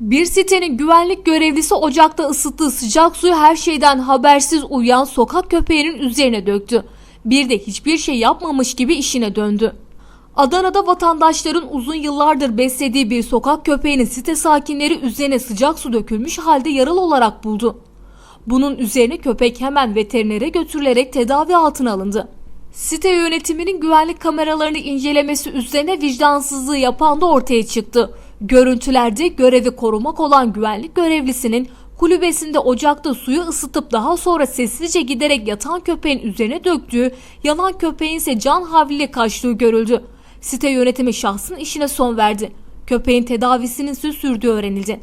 Bir sitenin güvenlik görevlisi ocakta ısıttığı sıcak suyu her şeyden habersiz uyuyan sokak köpeğinin üzerine döktü. Bir de hiçbir şey yapmamış gibi işine döndü. Adana'da vatandaşların uzun yıllardır beslediği bir sokak köpeğinin site sakinleri üzerine sıcak su dökülmüş halde yaralı olarak buldu. Bunun üzerine köpek hemen veterinere götürülerek tedavi altına alındı. Site yönetiminin güvenlik kameralarını incelemesi üzerine vicdansızlığı yapan da ortaya çıktı. Görüntülerde görevi korumak olan güvenlik görevlisinin kulübesinde ocakta suyu ısıtıp daha sonra sessizce giderek yatan köpeğin üzerine döktüğü, yanan köpeğin ise can havliyle kaçtığı görüldü. Site yönetimi şahsın işine son verdi. Köpeğin tedavisinin sürdüğü öğrenildi.